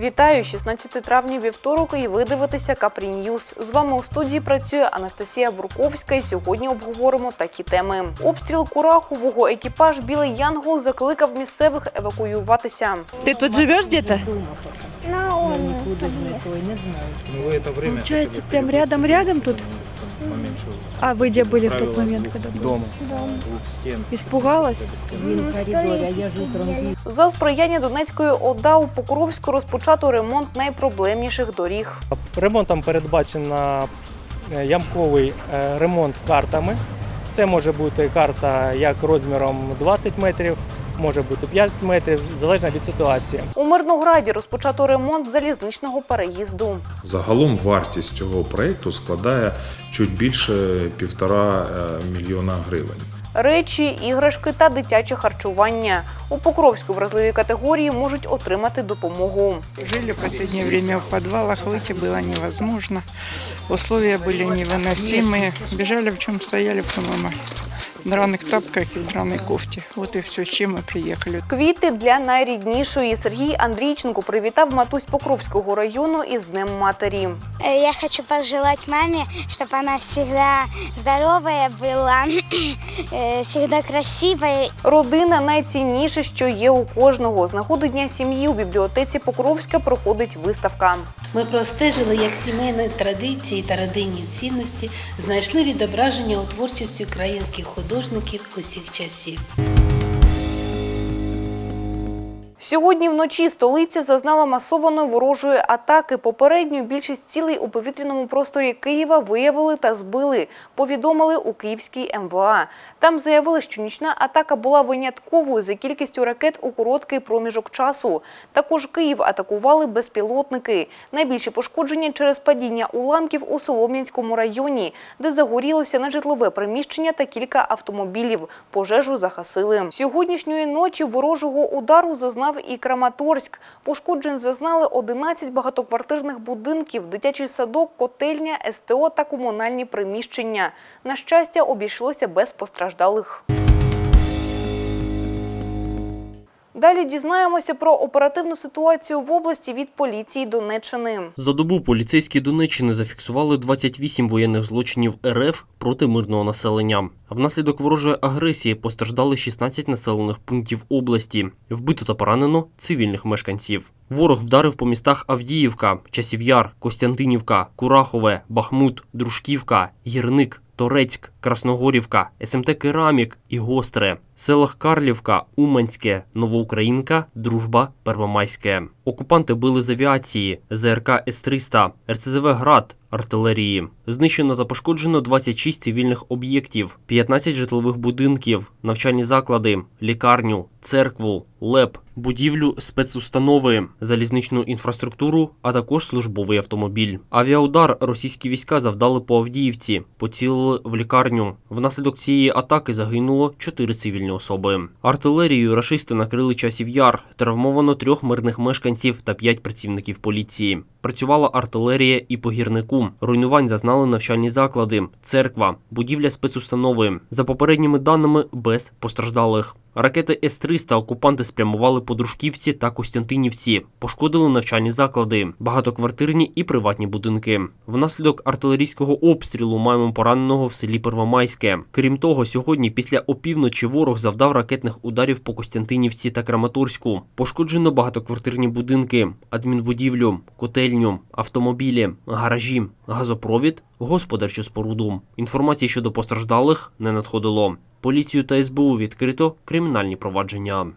Вітаю 16 травня вівторок і ви дивитеся Капрі Ньюз. З вами у студії працює Анастасія Бурковська. І сьогодні обговоримо такі теми. Обстріл Курахового екіпаж Білий Янгол закликав місцевих евакуюватися. Ты тут живешь где-то? На он Ну вы это время Получается, хотя бы прям переводите рядом-рядом тут? поменьше А вы где были в тот правила момент, когда были? дома, дом. двух стен. Испугалась? без стен. Мы в туалете сидели. За сприяння Донецької ОДА у Покровську розпочато ремонт найпроблемніших доріг. Ремонтом передбачено е, ямковий е, ремонт картами. Це може бути карта як розміром 20 метрів, може бути 5 метрів, залежно від ситуації. У Мирнограді розпочато ремонт залізничного переїзду. Загалом вартість цього проєкту складає чуть більше півтора е, мільйона гривень. Речі, іграшки та дитяче харчування у Покровську вразливі категорії можуть отримати допомогу. Жили в последнее время в подвалах, выйти было невозможно. Условия были невыносимые. Бежали в чем стояли, в том в драных тапках и в драной кофте. Вот и все, с чем мы приехали. Квіти для найріднішої Сергій Андрійченко привітав матусь Покровського району із Днем матері. Э, Я хочу пожелать маме, чтобы она всегда здоровая была, э, всегда красивая. Родина найцінніше, що є у кожного. З нагоди дня сім'ї у бібліотеці Покровська проходить виставка. Ми простежили, як сімейні традиції та родинні цінності знайшли відображення у творчості українських художників усіх часів. Сьогодні вночі столиця зазнала масованої ворожої атаки. Попередню більшість цілей у повітряному просторі Києва виявили та збили. Повідомили у Київській МВА. Там заявили, що нічна атака була винятковою за кількістю ракет у короткий проміжок часу. Також Київ атакували безпілотники. Найбільші пошкодження через падіння уламків у Солом'янському районі, де загорілося нежитлове приміщення та кілька автомобілів. Пожежу загасили. Сьогоднішньої ночі ворожого удару зазнав і Краматорськ. Пошкоджень зазнали 11 багатоквартирних будинків, дитячий садок, котельня, СТО та комунальні приміщення. На щастя, обійшлося без постраждалих. Далі дізнаємося про оперативну ситуацію в області від поліції Донеччини. За добу поліцейські Донеччини зафіксували 28 воєнних злочинів РФ проти мирного населення. Внаслідок ворожої агресії постраждали 16 населених пунктів області. Вбито та поранено цивільних мешканців. Ворог вдарив по містах Авдіївка, Часів'яр, Костянтинівка, Курахове, Бахмут, Дружківка, Гірник, Торецьк, Красногорівка, СМТ Керамік і Гостре, селах Карлівка, Уманське, Новоукраїнка, Дружба, Первомайське. Окупанти били з авіації, ЗРК С-300, РЦЗВ «Град», артилерії. Знищено та пошкоджено 26 цивільних об'єктів, 15 житлових будинків, навчальні заклади, лікарню, церкву, ЛЕП, будівлю спецустанови, залізничну інфраструктуру, а також службовий автомобіль. Авіаудар російські війська завдали по Авдіївці, поцілили в лікарню. Внаслідок цієї атаки загинуло 4 цивільні особи. Артилерією рашисти накрили часів яр, травмовано трьох мирних мешканців та п'ять працівників поліції. Працювала артилерія і по гірнику. Руйнувань зазнали навчальні заклади, церква, будівля спецустанови. За попередніми даними, без постраждалих. Ракети С-300 окупанти спрямували по Дружківці та Костянтинівці, пошкодили навчальні заклади, багатоквартирні і приватні будинки. Внаслідок артилерійського обстрілу маємо пораненого в селі Первомайське. Крім того, сьогодні після опівночі ворог завдав ракетних ударів по Костянтинівці та Краматорську. Пошкоджено багатоквартирні будинки, адмінбудівлю, котельню, автомобілі, гаражі, газопровід, господарчу споруду. Інформації щодо постраждалих не надходило. Поліцію та СБУ відкрито кримінальні провадження.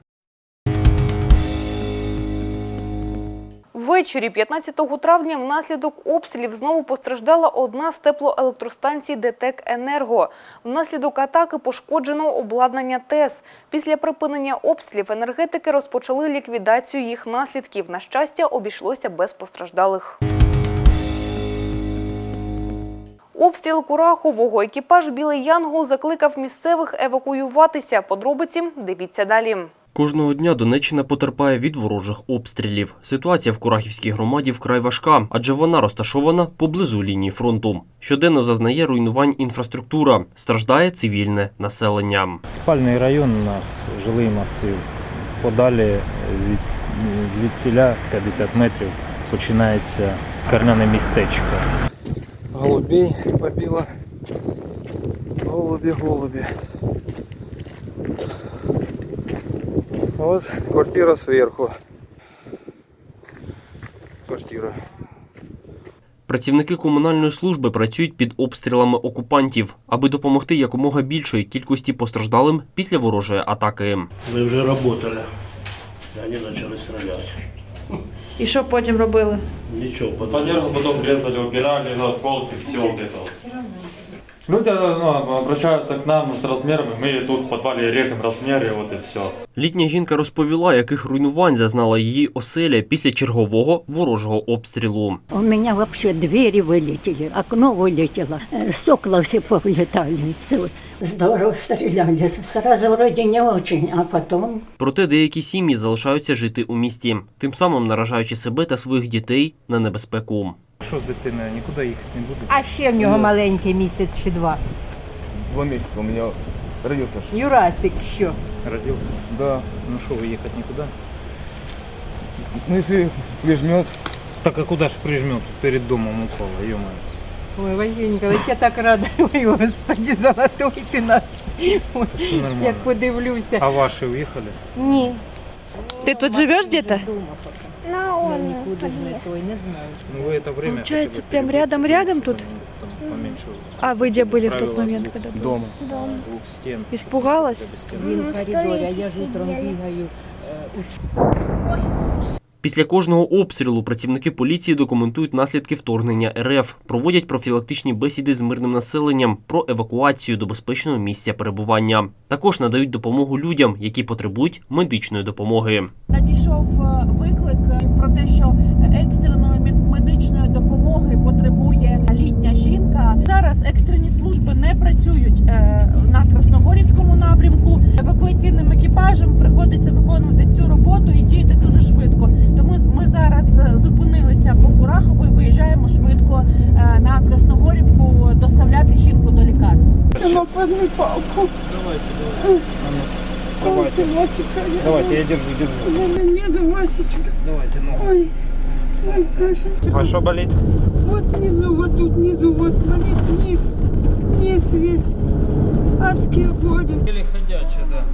Ввечері 15 травня внаслідок обстрілів знову постраждала одна з теплоелектростанцій ДТЕК Енерго. Внаслідок атаки пошкоджено обладнання ТЕС. Після припинення обстрілів енергетики розпочали ліквідацію їх наслідків. На щастя, обійшлося без постраждалих. Обстріл Курахового екіпаж Білий Янгол закликав місцевих евакуюватися. Подробиці дивіться далі. Кожного дня Донеччина потерпає від ворожих обстрілів. Ситуація в Курахівській громаді вкрай важка, адже вона розташована поблизу лінії фронту. Щоденно зазнає руйнувань інфраструктура, страждає цивільне населення. Спальний район у нас, жилий масив, подалі від Звідсіля 50 метрів починається карняне містечко. Голубей побило. Голуби, голуби. Вот квартира сверху. Квартира. Працівники комунальної служби працюють під обстрілами окупантів, аби допомогти якомога більшої кількості постраждалим після ворожої атаки. Мы уже работали. И они начали стрелять. І що потім робили? Ничего, потом... потім потом резали, убирали, на осколки, все где-то. Люди ну, обращаются к нам с размерами, мы тут в подвале режем размеры, вот и все. Літня жінка розповіла, яких руйнувань зазнала її оселя після чергового ворожого обстрілу. У меня вообще двери вылетели, окно вылетело, э, стекла все повылетали. Всё. Здорово стреляли. Сразу вроде не очень, а потом Проте деякі сім'ї залишаються жити у місті, тим самим наражаючи себе та своїх дітей на небезпеку. Що з дитиною? Нікуди їхати не буду. А ще в нього маленький місяць чи два. Два месяца у меня родился. ж. Юрасик що? Родився. Да. Ну що, ви їхати нікуди? Ну если прижмет, Так а куди ж прижмет перед домом укола, ё-моё. Ой, Василий Николаевич, я так рада. Ой, господи, золотой ти наш. Ой, Все нормально. Як подивлюся. А ваші уїхали? Ні. Ти тут живеш где-то? На он Ой, не знаю. Ну вы это время... Получается, хотя бы прям перебудете, рядом-рядом там, тут? Там поменьше А ви де були в правила тот момент, двух- когда были? дома. Дом. двух стен. Испугалась? Без стен. він в в коридорі, а туалеті я ж утром сиділи. бігаю. Після кожного обстрілу працівники поліції документують наслідки вторгнення РФ, проводять профілактичні бесіди з мирним населенням про евакуацію до безпечного місця перебування. Також надають допомогу людям, які потребують медичної допомоги. Надійшов е, виклик е, про те, що екстреної медичної допомоги потребує літня жінка. Зараз екстрені служби не працюють е, на Красногорівському напрямку. Евакуаційним екіпажем приходиться виконувати цю роботу і діяти дуже швидко. Тому ми зараз е, зупинилися по Курахову і виїжджаємо швидко е, на Красногорівку доставляти жінку до лікарні. Давайте, давайте, я держу, держу. Давайте, ну. А что болит? Вот внизу, вот тут внизу, вот болит низ, низ весь. Адские боли. Или ходяча, да.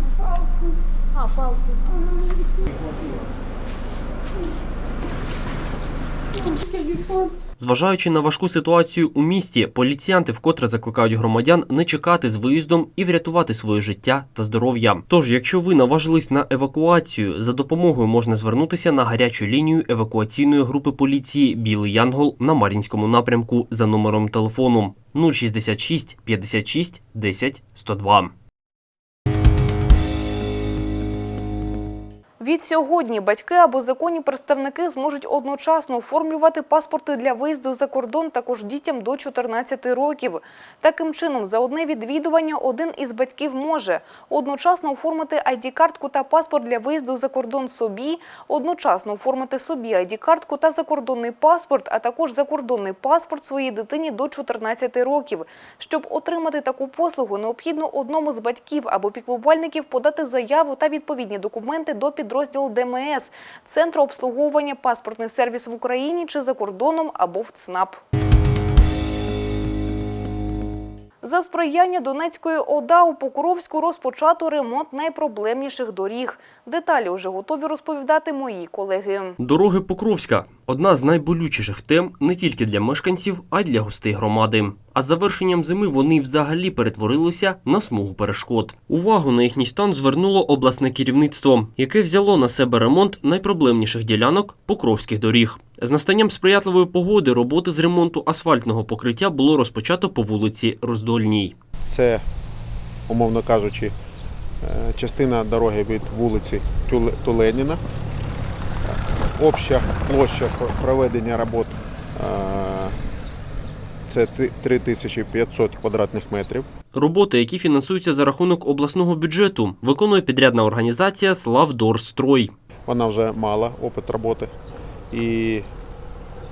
Зважаючи на важку ситуацію у місті, поліціянти вкотре закликають громадян не чекати з виїздом і врятувати своє життя та здоров'я. Тож, якщо ви наважились на евакуацію, за допомогою можна звернутися на гарячу лінію евакуаційної групи поліції Білий Янгол на Мар'їнському напрямку за номером телефону 066 56 10 102. Від сьогодні батьки або законні представники зможуть одночасно оформлювати паспорти для виїзду за кордон також дітям до 14 років. Таким чином, за одне відвідування один із батьків може одночасно оформити ID-картку та паспорт для виїзду за кордон собі, одночасно оформити собі ID-картку та закордонний паспорт, а також закордонний паспорт своїй дитині до 14 років. Щоб отримати таку послугу, необхідно одному з батьків або піклувальників подати заяву та відповідні документи до підрозділу ДМС – Центру обслуговування паспортний сервіс в Україні чи за кордоном або в ЦНАП. За сприяння Донецької ОДА у Покровську розпочато ремонт найпроблемніших доріг. Деталі вже готові розповідати мої колеги. Дороги Покровська одна з найболючіших тем не тільки для мешканців, а й для гостей громади. А з завершенням зими вони взагалі перетворилися на смугу перешкод. Увагу на їхній стан звернуло обласне керівництво, яке взяло на себе ремонт найпроблемніших ділянок покровських доріг. З настанням сприятливої погоди роботи з ремонту асфальтного покриття було розпочато по вулиці Роздольній. Це, умовно кажучи, частина дороги від вулиці Тюле- Туленіна. Обща площа пр- проведення робот е, це 3500 квадратних метрів. Роботи, які фінансуються за рахунок обласного бюджету, виконує підрядна організація Славдорстрой. Вона вже мала опит роботи. І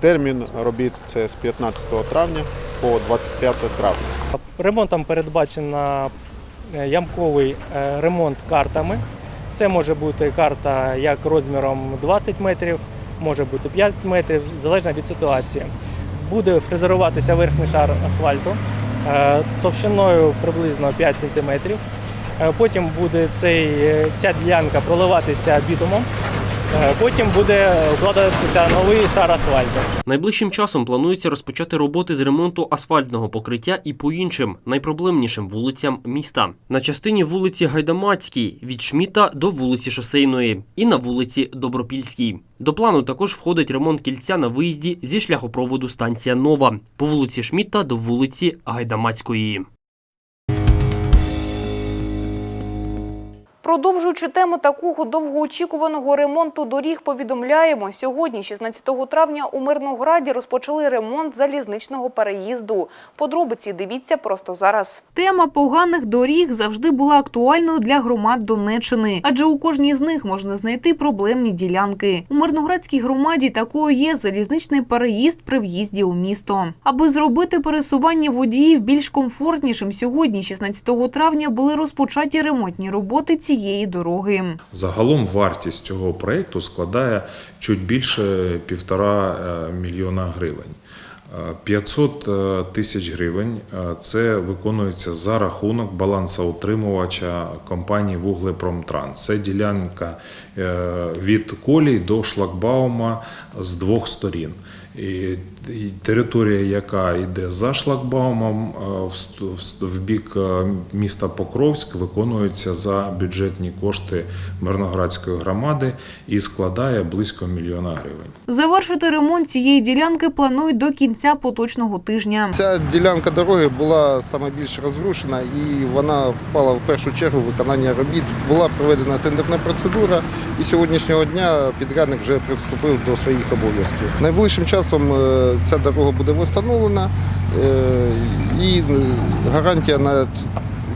термін робіт це з 15 травня по 25 травня. Ремонтом передбачено е, ямковий е, ремонт картами. Це може бути карта як розміром 20 метрів, може бути 5 метрів, залежно від ситуації. Буде фрезеруватися верхній шар асфальту е, товщиною приблизно 5 см. Потім буде цей, е, ця ділянка проливатися бітумом. Е, Потім буде вкладатися новий шар асфальту. Найближчим часом планується розпочати роботи з ремонту асфальтного покриття і по іншим найпроблемнішим вулицям міста. На частині вулиці Гайдамацькій від Шміта до вулиці Шосейної і на вулиці Добропільській. До плану також входить ремонт кільця на виїзді зі шляхопроводу станція Нова по вулиці Шміта до вулиці Гайдамацької. Продовжуючи тему такого довгоочікуваного ремонту доріг, повідомляємо, сьогодні, 16 травня, у Мирнограді розпочали ремонт залізничного переїзду. Подробиці дивіться просто зараз. Тема поганих доріг завжди була актуальною для громад Донеччини, адже у кожній з них можна знайти проблемні ділянки. У Мирноградській громаді такою є залізничний переїзд при в'їзді у місто. Аби зробити пересування водіїв більш комфортнішим, сьогодні, 16 травня, були розпочаті ремонтні роботи цієї дороги. Загалом вартість цього проєкту складає чуть більше півтора е, мільйона гривень. Е, 500 е, тисяч гривень е, це виконується за рахунок балансоутримувача компанії Вуглепромтранс. Це ділянка е, від колій до шлагбаума з двох сторін. І територія, яка йде за шлагбаумом е, в бік е, міста Покровськ, виконується за бюджетні кошти Мирноградської громади і складає близько мільйона гривень. Завершити ремонт цієї ділянки планують до кінця поточного тижня. Ця ділянка дороги була саме більш розрушена і вона впала в першу чергу в виконання робіт. Була проведена тендерна процедура, і сьогоднішнього дня підрядник вже приступив до своїх обов'язків. Найближчим часом е, ця дорога буде встановлена е, і гарантія на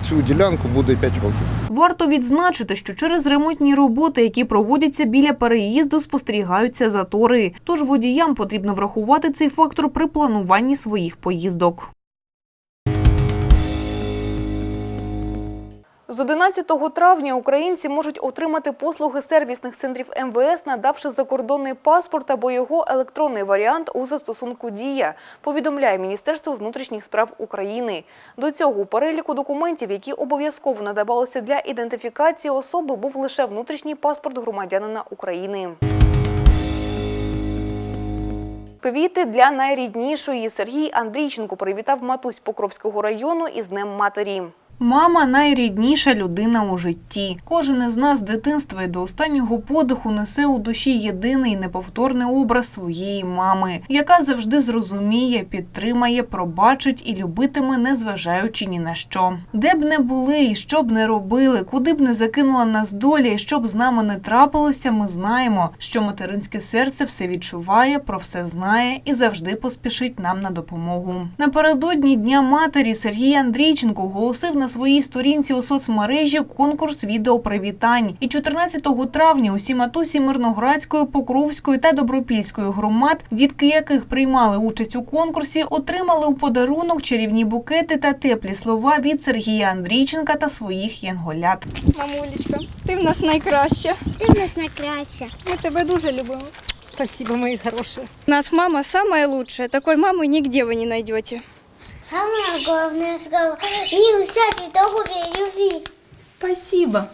цю ділянку буде 5 років. Варто відзначити, що через ремонтні роботи, які проводяться біля переїзду, спостерігаються затори. Тож водіям потрібно врахувати цей фактор при плануванні своїх поїздок. З 11 травня українці можуть отримати послуги сервісних центрів МВС, надавши закордонний паспорт або його електронний варіант у застосунку Дія, повідомляє Міністерство внутрішніх справ України. До цього у переліку документів, які обов'язково надавалися для ідентифікації особи, був лише внутрішній паспорт громадянина України. Квіти для найріднішої Сергій Андрійченко привітав матусь Покровського району із Днем матері. Мама найрідніша людина у житті. Кожен із нас з дитинства і до останнього подиху несе у душі єдиний неповторний образ своєї мами, яка завжди зрозуміє, підтримає, пробачить і любитиме, незважаючи ні на що. Де б не були і що б не робили, куди б не закинула нас доля, і що б з нами не трапилося, ми знаємо, що материнське серце все відчуває, про все знає і завжди поспішить нам на допомогу. Напередодні Дня матері Сергій Андрійченко оголосив на своїй сторінці у соцмережі конкурс відеопривітань. І 14 травня усі матусі Мирноградської, Покровської та Добропільської громад, дітки яких приймали участь у конкурсі, отримали у подарунок чарівні букети та теплі слова від Сергія Андрійченка та своїх янголят. Мамулечка, ти в нас найкраща. Ти в нас найкраща. Ми тебе дуже любимо. Спасибо, мои хорошие. У нас мама самая лучшая. Такой мамы нигде вы не найдете. Самое главное слово мир, счастье, здоровья и любви. Спасибо.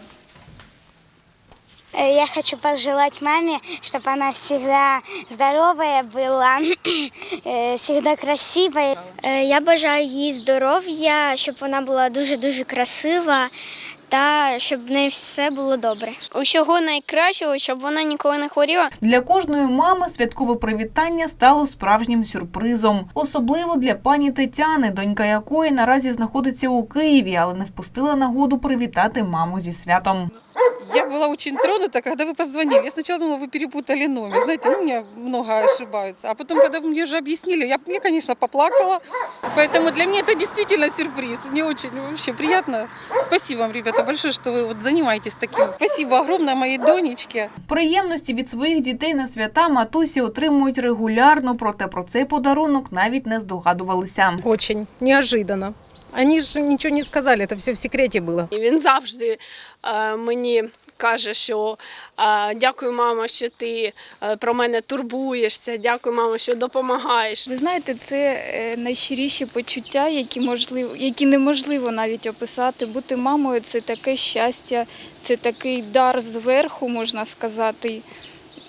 Э, Я хочу пожелать маме, чтобы она всегда здоровая была, э, всегда красивая. Е, Я бажаю їй здоров'я, щоб вона була дуже-дуже красива та щоб в неї все було добре. Усього найкращого, щоб вона ніколи не хворіла. Для кожної мами святкове привітання стало справжнім сюрпризом, особливо для пані Тетяни, донька якої наразі знаходиться у Києві, але не впустила нагоду привітати маму зі святом. Я была очень тронута, когда вы позвонили. Я сначала думала, вы перепутали номер. Знаете, ну, у меня много ошибаются. А потом, когда вы мне уже объяснили, я, я, конечно, поплакала. Поэтому для меня это действительно сюрприз. Мне очень вообще приятно. Спасибо вам, ребята, большое, что вы вот занимаетесь таким. Спасибо огромное моей Донечке. Приємності від своїх дітей на свята матусі отримують регулярно, проте про цей подарунок навіть не здогадувалися. Очень неожиданно. Они же ничего не сказали, это все в секрете было. І він завжди е, мені каже, що дякую, мама, що ти е, про мене турбуєшся. Дякую, мама, що допомагаєш. Ви знаєте, це е, найщиріші почуття, які можливо, які неможливо навіть описати. Бути мамою це таке щастя, це такий дар зверху, можна сказати.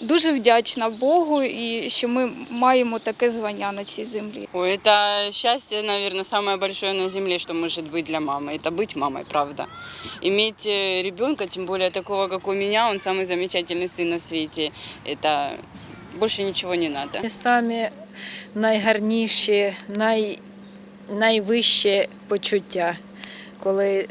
Дуже вдячна Богу і що ми маємо таке звання на цій землі. Ой, это счастье, наверное, самое большое на земле, что может быть для мамы. Это быть мамой, правда. Иметь э, ребенка, тем более такого, как у меня, он самый замечательный сын на свете. Это больше ничего не надо. Самі найгарніші, най, найвищі почуття, коли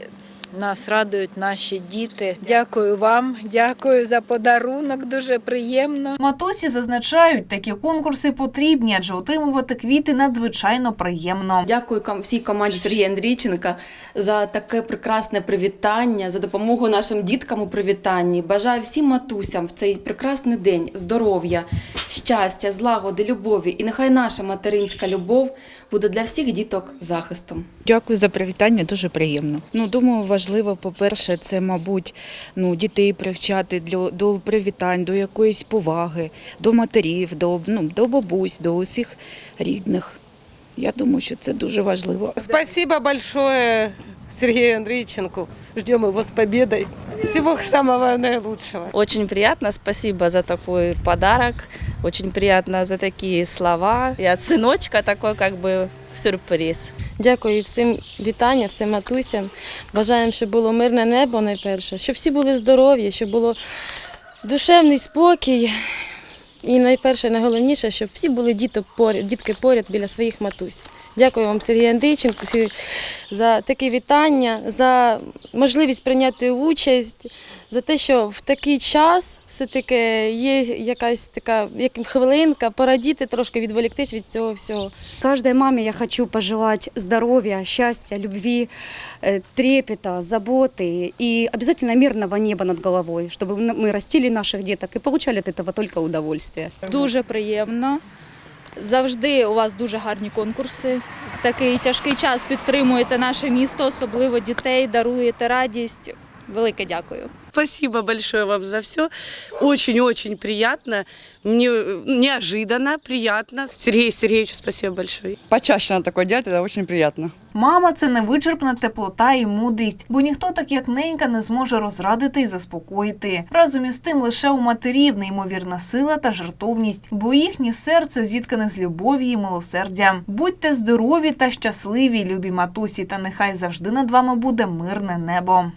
нас радують наші діти. Дякую вам, дякую за подарунок, дуже приємно. Матусі зазначають, такі конкурси потрібні, адже отримувати квіти надзвичайно приємно. Дякую всій команді Сергія Андрійченка за таке прекрасне привітання, за допомогу нашим діткам у привітанні. Бажаю всім матусям в цей прекрасний день здоров'я, щастя, злагоди, любові. І нехай наша материнська любов буде для всіх діток захистом. Дякую за привітання, дуже приємно. Ну, думаю, важливо, по-перше, це, мабуть, ну, дітей привчати для, до привітань, до якоїсь поваги, до матерів, до, ну, до бабусь, до усіх рідних. Я думаю, що це дуже важливо. Спасибо большое Сергею Андрейченку. Ждем его с победой. Всего самого наилучшего. Очень приятно, спасибо за такой подарок. Очень приятно за такие слова. И от сыночка такой как бы сюрприз. Дякую всім вітання, всім матусям. Бажаємо, щоб було мирне небо найперше, щоб всі були здорові, щоб було душевний спокій. І найперше, найголовніше, щоб всі були діти поряд, дітки поряд біля своїх матусь. Дякую вам, Сергій Андрійченко, всі- за таке вітання, за можливість прийняти участь, за те, що в такий час все-таки є якась така як хвилинка, порадіти трошки, відволіктись від цього всього. Каждой маме я хочу пожелать здоровья, счастья, любви, э, трепета, заботы и обязательно мирного неба над головой, чтобы мы растили наших деток и получали от этого только удовольствие. Дуже приємно. Завжди у вас дуже гарні конкурси. В такий тяжкий час підтримуєте наше місто, особливо дітей, даруєте радість. Велике дякую. Спасибо большое вам за все. Очень-очень приятно. Мне э, неожиданно, приятно. Сергею Сергеевичу спасибо большое. Почаще надо такое делать, это очень приятно. Мама це невичерпна теплота і мудрість, бо ніхто так як ненька не зможе розрадити і заспокоїти. Разом із тим лише у матерів неймовірна сила та жертовність, бо їхнє серце зіткане з любов'ю і милосердям. Будьте здорові та щасливі, любі матусі, та нехай завжди над вами буде мирне небо.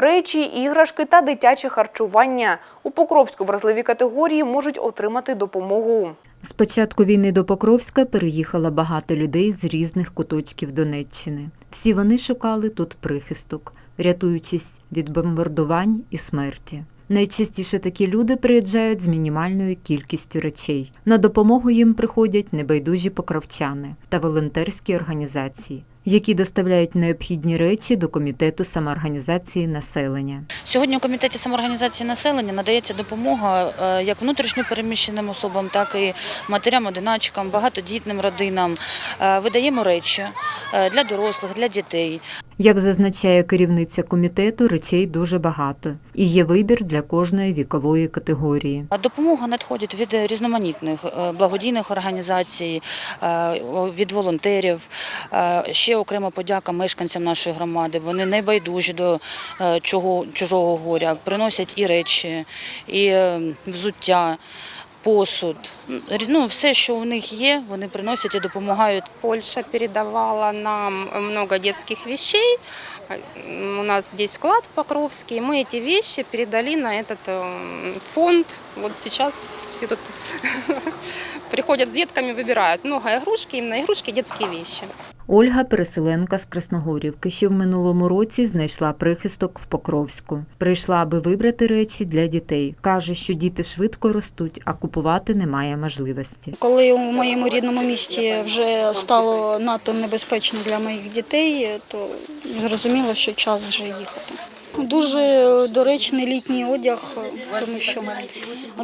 Речі, іграшки та дитяче харчування у Покровську вразливі категорії можуть отримати допомогу. З початку війни до Покровська переїхало багато людей з різних куточків Донеччини. Всі вони шукали тут прихисток, рятуючись від бомбардувань і смерті. Найчастіше такі люди приїжджають з мінімальною кількістю речей. На допомогу їм приходять небайдужі покровчани та волонтерські організації, які доставляють необхідні речі до комітету самоорганізації населення. Сьогодні у комітеті самоорганізації населення надається допомога е, як внутрішньо переміщеним особам, так і матерям, одиначкам, багатодітним родинам. Е, Видаємо речі е, для дорослих, для дітей. Як зазначає керівниця комітету, речей дуже багато і є вибір для кожної вікової категорії. Допомога надходить від різноманітних е, благодійних організацій, е, від волонтерів. Е, Ще окрема подяка мешканцям нашої громади. Вони не байдужі до чого, чужого горя, приносять і речі, і взуття Посуд, ну все, що у них є, вони приносять і допомагають. Польша передавала нам много детских вещей. У нас здесь склад Покровский. Мы эти вещи передали на этот э, фонд. Вот сейчас все тут приходят с детками, выбирают много игрушки, именно игрушки, детские вещи. Ольга, переселенка з Красногорівки, ще в минулому році знайшла прихисток в Покровську. Прийшла, аби вибрати речі для дітей. Каже, що діти швидко ростуть, а купувати немає можливості. Коли у моєму рідному місті вже стало надто небезпечно для моїх дітей, то зрозуміло, що час вже їхати. Дуже доречний літній одяг, тому що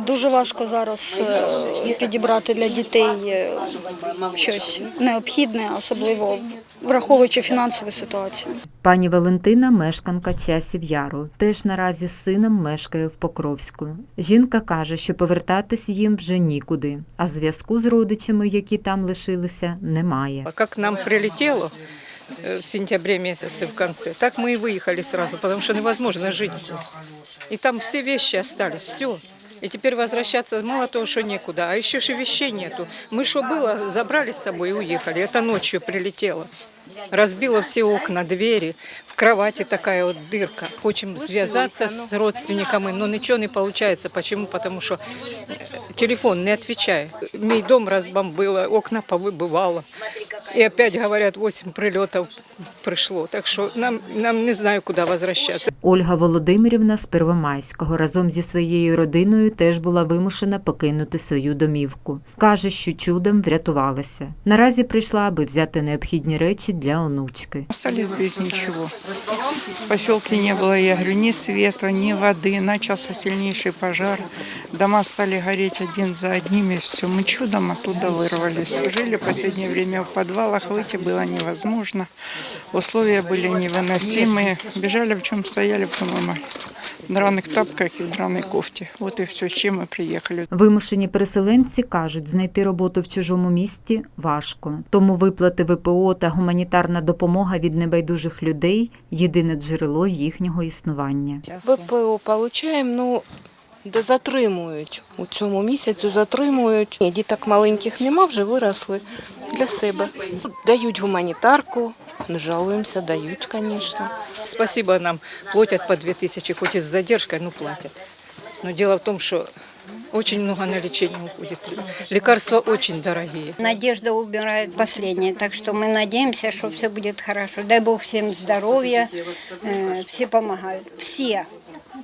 Дуже важко зараз е, підібрати для дітей е, щось необхідне, особливо враховуючи фінансову ситуацію. Пані Валентина, мешканка часів Яру, теж наразі з сином мешкає в Покровську. Жінка каже, що повертатись їм вже нікуди, а зв'язку з родичами, які там лишилися, немає. А Как нам прилетело э, в сентябре месяце в конце, так мы и выехали сразу, потому что невозможно жить. И там все вещи остались, все. И теперь возвращаться мало того, что некуда, а еще же вещей нету. Мы что было, забрали с собой и уехали. Это ночью прилетело. Разбило все окна, двери. В кровати такая вот дырка. Хочем связаться с родственниками, но ничего не получается. Почему? Потому что э, телефон не отвечает. Мой дом разбомбило, окна повыбывало. И опять говорят, 8 прилетов пришло. Так что нам, нам не знаю, куда возвращаться. Ольга Володимирівна з Первомайського разом зі своєю родиною теж була вимушена покинути свою домівку. Каже, що чудом врятувалася. Наразі прийшла, аби взяти необхідні речі для онучки. Остались без ничего. В поселке не было, я говорю, ни света, ни воды. Начался сильнейший пожар. Дома стали гореть один за одним, и все. Мы чудом оттуда вырвались. Жили в последнее время в подвалах, выйти было невозможно. Условия были невыносимые. Бежали, в чем стояли, в том и. В драных тапках і в драній кофті. Вот і все, з чим ми приїхали. Вимушені переселенці кажуть, знайти роботу в чужому місті важко. Тому виплати ВПО та гуманітарна допомога від небайдужих людей єдине джерело їхнього існування. ВПО получаємо, ну затримують у цьому місяцю, затримують. Ні, Діток маленьких нема, вже виросли для себе. Дають гуманітарку, не жалуємося, дають, звісно. Спасибо нам. Платят по 2000, хоть и с задержкой, но платят. Но дело в том, что очень много на лечение уходит. Лекарства очень дорогие. Надежда убирает последнее, так что мы надеемся, что все будет хорошо. Дай Бог всем здоровья, э, все помогают, все.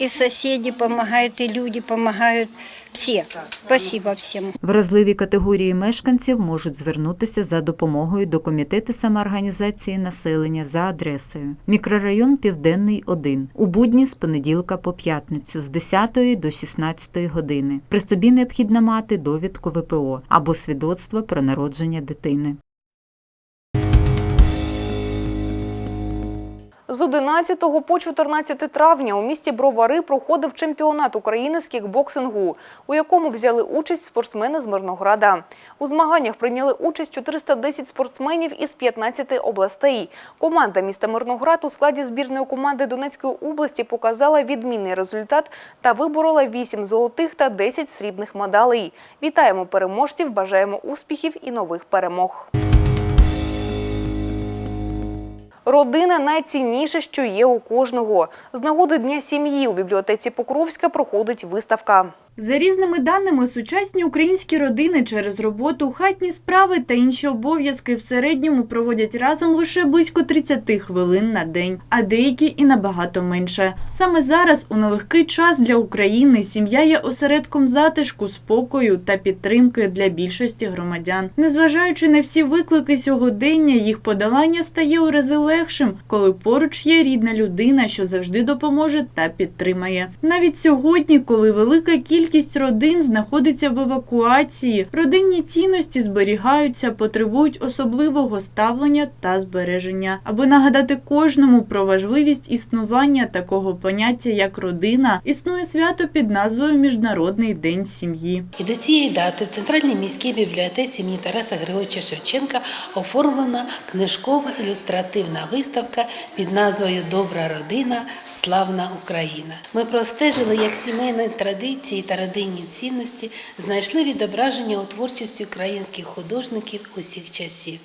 И соседи помогают, и люди помогают, все. Спасибо всем. Вразливі категорії мешканців можуть звернутися за допомогою до комітету самоорганізації населення за адресою мікрорайон Південний 1 у будні з понеділка по п'ятницю з 10 до 16 години. При собі необхідно мати довідку ВПО або свідоцтво про народження дитини. З 11 по 14 травня у місті Бровари проходив чемпіонат України з кікбоксингу, у якому взяли участь спортсмени з Мирнограда. У змаганнях прийняли участь 410 спортсменів із 15 областей. Команда міста Мирноград у складі збірної команди Донецької області показала відмінний результат та виборола 8 золотих та 10 срібних медалей. Вітаємо переможців, бажаємо успіхів і нових перемог. Родина найцінніше, що є у кожного. З нагоди Дня сім'ї у бібліотеці Покровська проходить виставка. За різними даними, сучасні українські родини через роботу, хатні справи та інші обов'язки в середньому проводять разом лише близько 30 хвилин на день, а деякі і набагато менше. Саме зараз, у нелегкий час для України, сім'я є осередком затишку, спокою та підтримки для більшості громадян. Незважаючи на всі виклики сьогодення, їх подолання стає у рази легшим, коли поруч є рідна людина, що завжди допоможе та підтримає. Навіть сьогодні, коли велика кількість родин знаходиться в евакуації, родинні цінності зберігаються, потребують особливого ставлення та збереження, аби нагадати кожному про важливість існування такого поняття як родина, існує свято під назвою Міжнародний день сім'ї. І до цієї дати в Центральній міській бібліотеці імені Тараса Григоровича Шевченка оформлена книжкова ілюстративна виставка під назвою Добра родина, славна Україна. Ми простежили, як сімейні традиції та родинні цінності знайшли відображення у творчості українських художників усіх часів.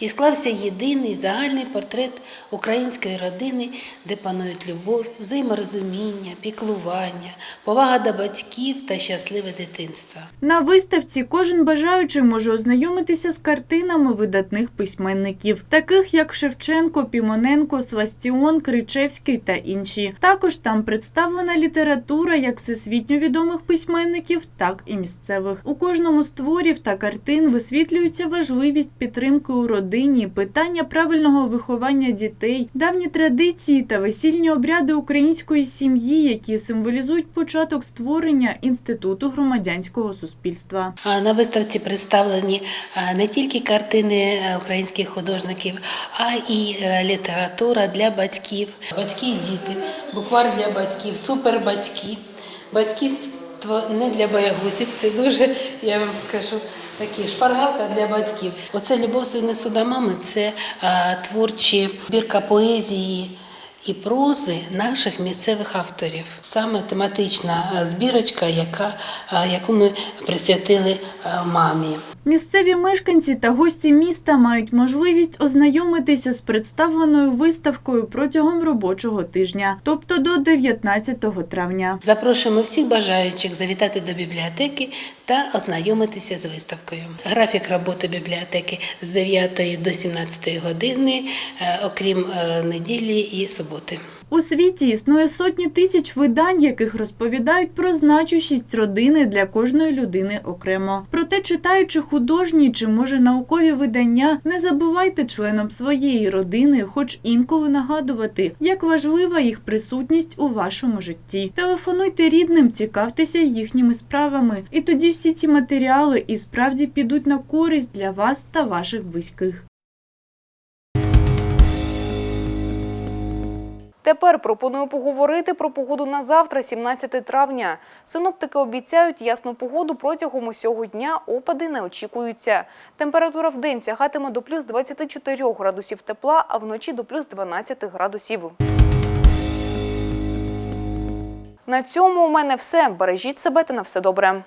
І склався єдиний загальний портрет української родини, де панують любов, взаєморозуміння, піклування, повага до батьків та щасливе дитинство. На виставці кожен бажаючий може ознайомитися з картинами видатних письменників, таких як Шевченко, Пімоненко, Свастіон, Кричевський та інші. Також там представлена література як всесвітньо відомих письменників, так і місцевих. У кожному з творів та картин висвітлюється важливість підтримки у родині, питання правильного виховання дітей, давні традиції та весільні обряди української сім'ї, які символізують початок створення інституту громадянського суспільства. На виставці представлені не тільки картини е, українських художників, а і е, література для батьків. Батьки і діти, буквар для батьків, супербатьки. Батьківство не для боягузів, це дуже, я вам скажу, такі шпаргалка для батьків. Оце любов свинесу до мами, це а, творчі збірка поезії. І прози наших місцевих авторів, саме тематична збірочка, яка, а, яку ми присвятили мамі. Місцеві мешканці та гості міста мають можливість ознайомитися з представленою виставкою протягом робочого тижня, тобто до 19 травня. Запрошуємо всіх бажаючих завітати до бібліотеки та ознайомитися з виставкою. Графік роботи бібліотеки з 9 до 17 години, е, окрім е, неділі і суботи. У світі існує сотні тисяч видань, яких розповідають про значущість родини для кожної людини окремо. Проте, читаючи художні чи може наукові видання, не забувайте членам своєї родини, хоч інколи нагадувати, як важлива їх присутність у вашому житті. Телефонуйте рідним, цікавтеся їхніми справами, і тоді всі ці матеріали і справді підуть на користь для вас та ваших близьких. Тепер пропоную поговорити про погоду на завтра, 17 травня. Синоптики обіцяють ясну погоду протягом усього дня. Опади не очікуються. Температура в день сягатиме до плюс 24 градусів тепла, а вночі до плюс 12 градусів. На цьому у мене все. Бережіть себе та на все добре.